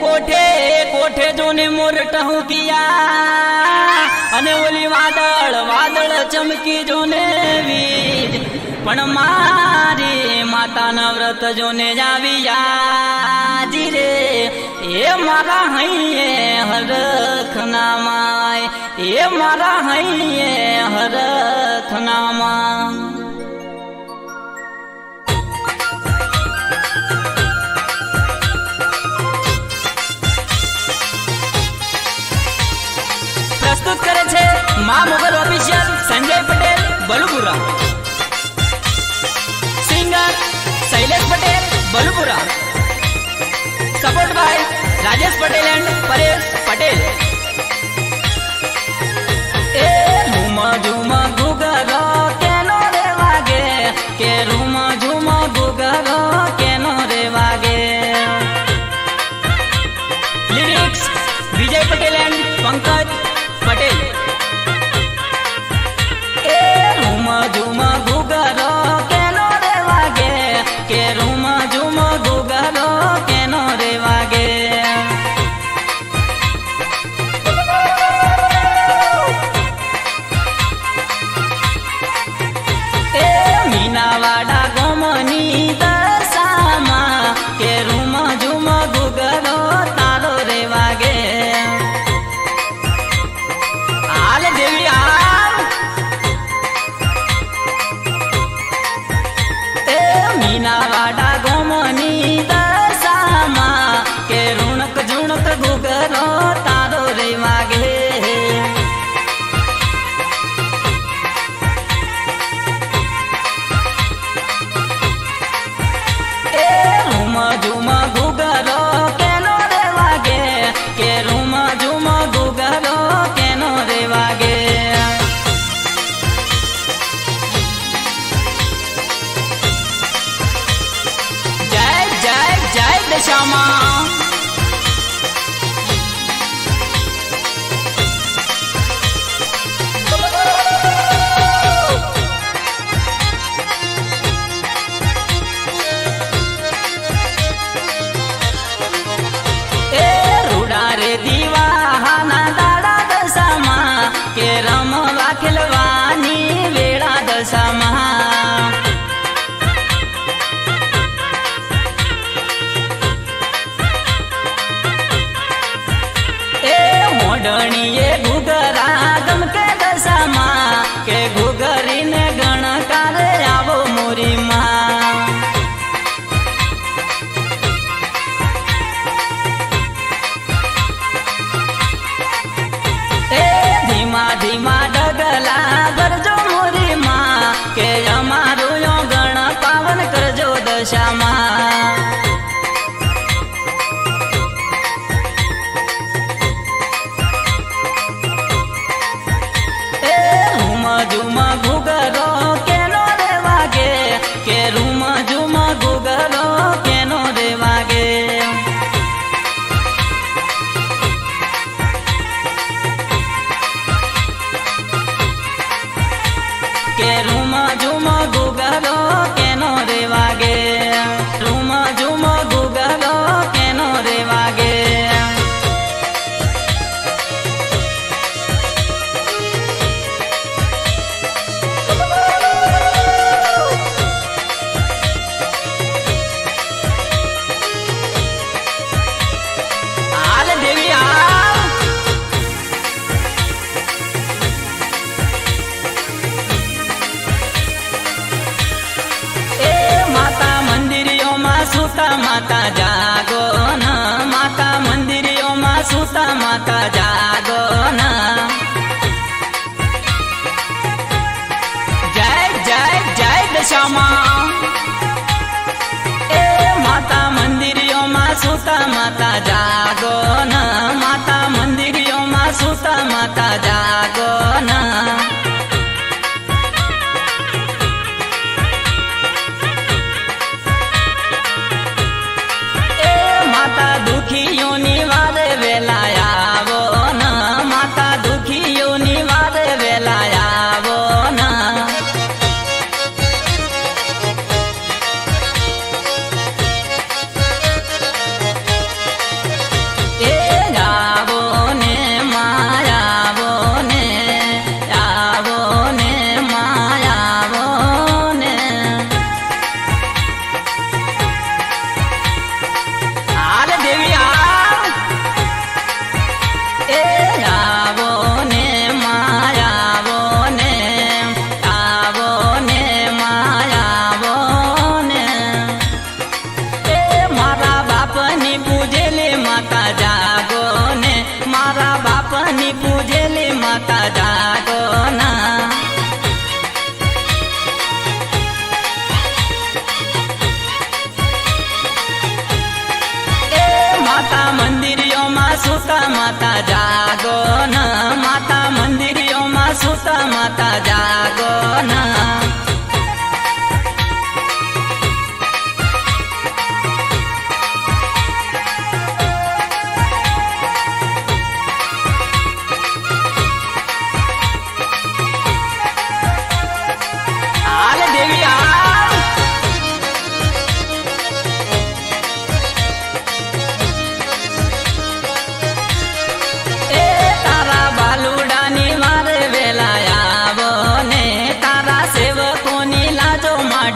કોઠે કોઠે જોને મોર હું ગયા અને ઓલી વાદળ વાદળ ચમકી જોને વી પણ મારી માતાના વ્રત જોને જાવી યાજી રે એ મારા હૈયે હરખ ના માય એ મારા હૈયે હરખ નામા પ્રસ્તુત કરે છે Maa Mogal official Sanjay Patel Balupura singer Shailesh Patel Balupura support by Rajesh Patel and Paresh Patel એ હું મજુ Chama માતા જાગો ના માતા મંદિરિયોમાં સુતા માતા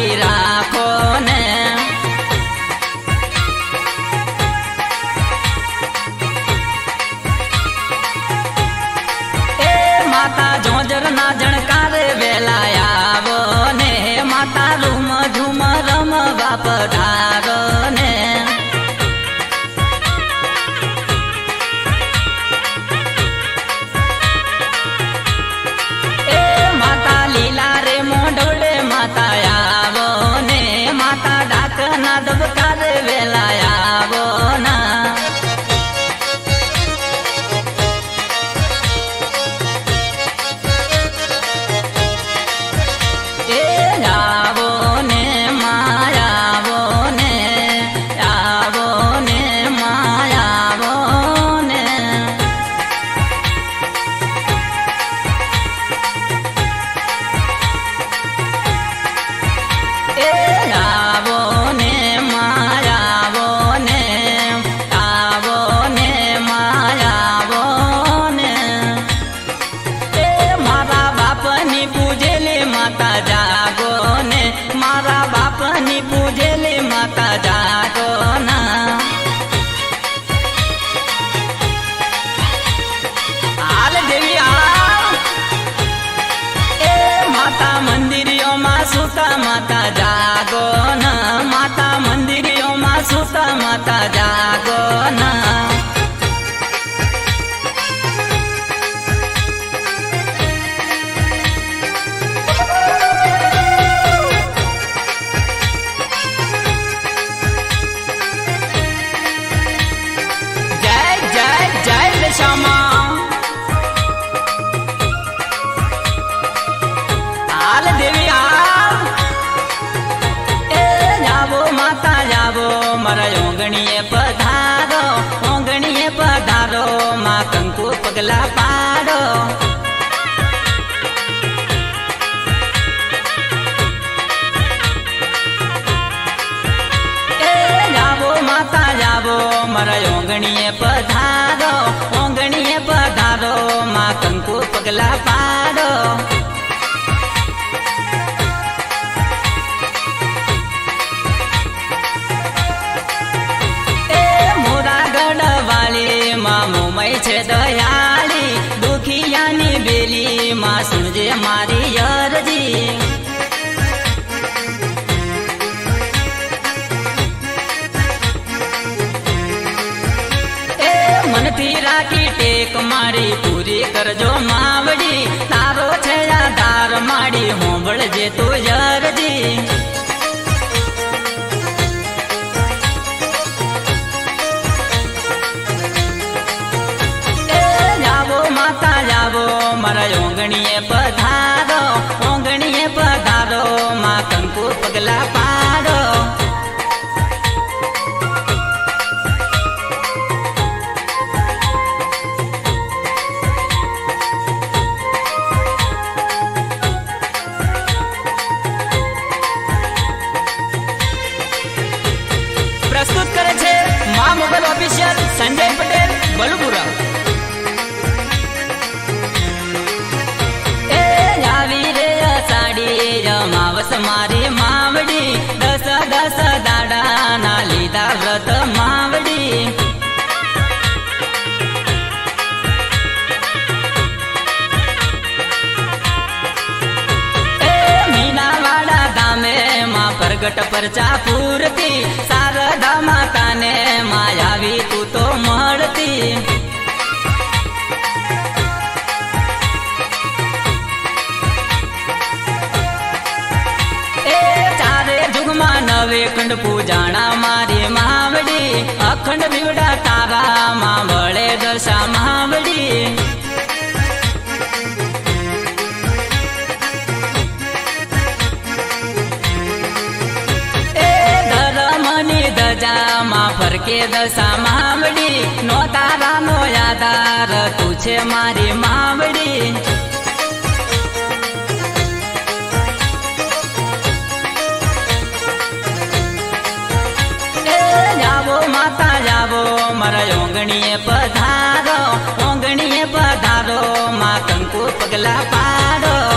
मेरा ડગલા પાડો જાવો માતા જાવો મારા ઓંગણીએ પધારો ઓંગણીએ પધારો માં કંકુ પગલા પાડો. દેવી માં સમજે મારી યારજી. એ મનથી રાખી ટેક મારી, પૂરી કરજો માવડી. તારો છે યાદાર માડી હોંબળજે તું યારજી. પ્રગટ પ્રજાપૂરતી શારદા માતાને માયાવી તું તો મળતી. ખંડ પૂજાણા મારી માવડી, અખંડ બીવડા તારા માં વળે દશા માવડી. પ્રજામાં ફરકે દશા માવડી. નો તારા નો યાદાર, તું છે મારી માવડી. માતા પધારો ઓંગણીએ પધારો, માં કંકુ પગલા પાડો.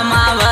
amava.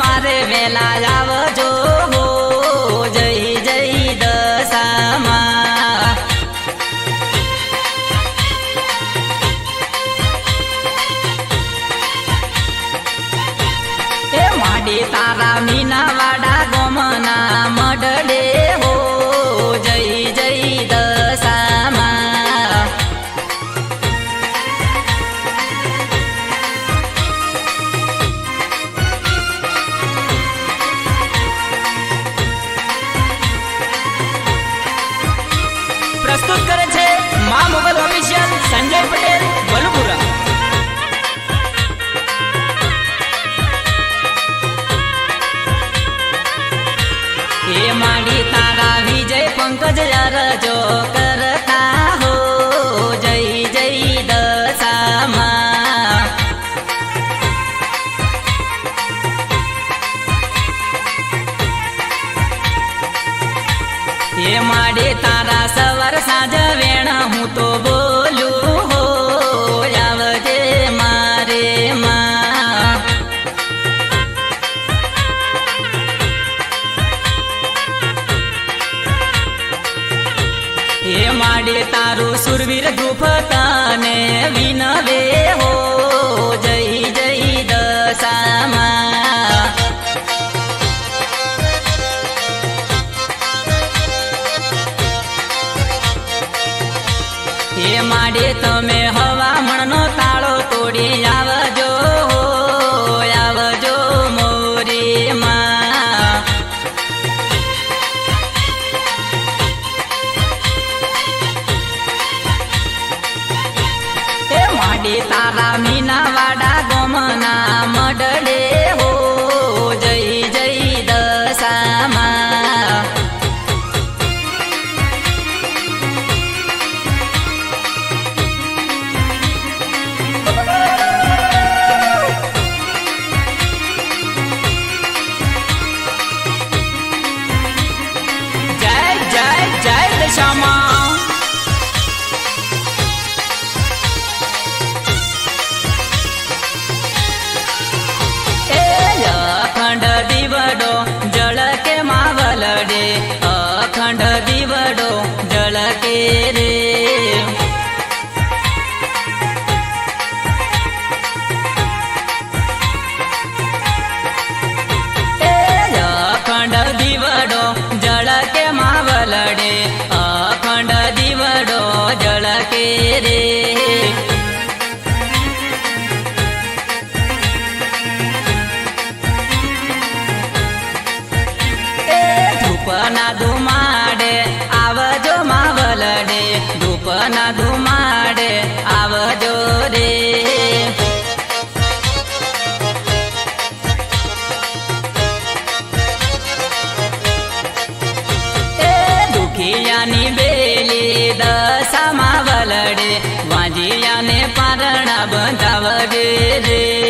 મારે વેલા આવજો જય જય દશામાં. એ માડી તારા મીના ના ધુમાડે આવજો રે. દુખિયાની બેલી દશામાં વલડે વાંજિયાને પારણા બંધાવજે રે.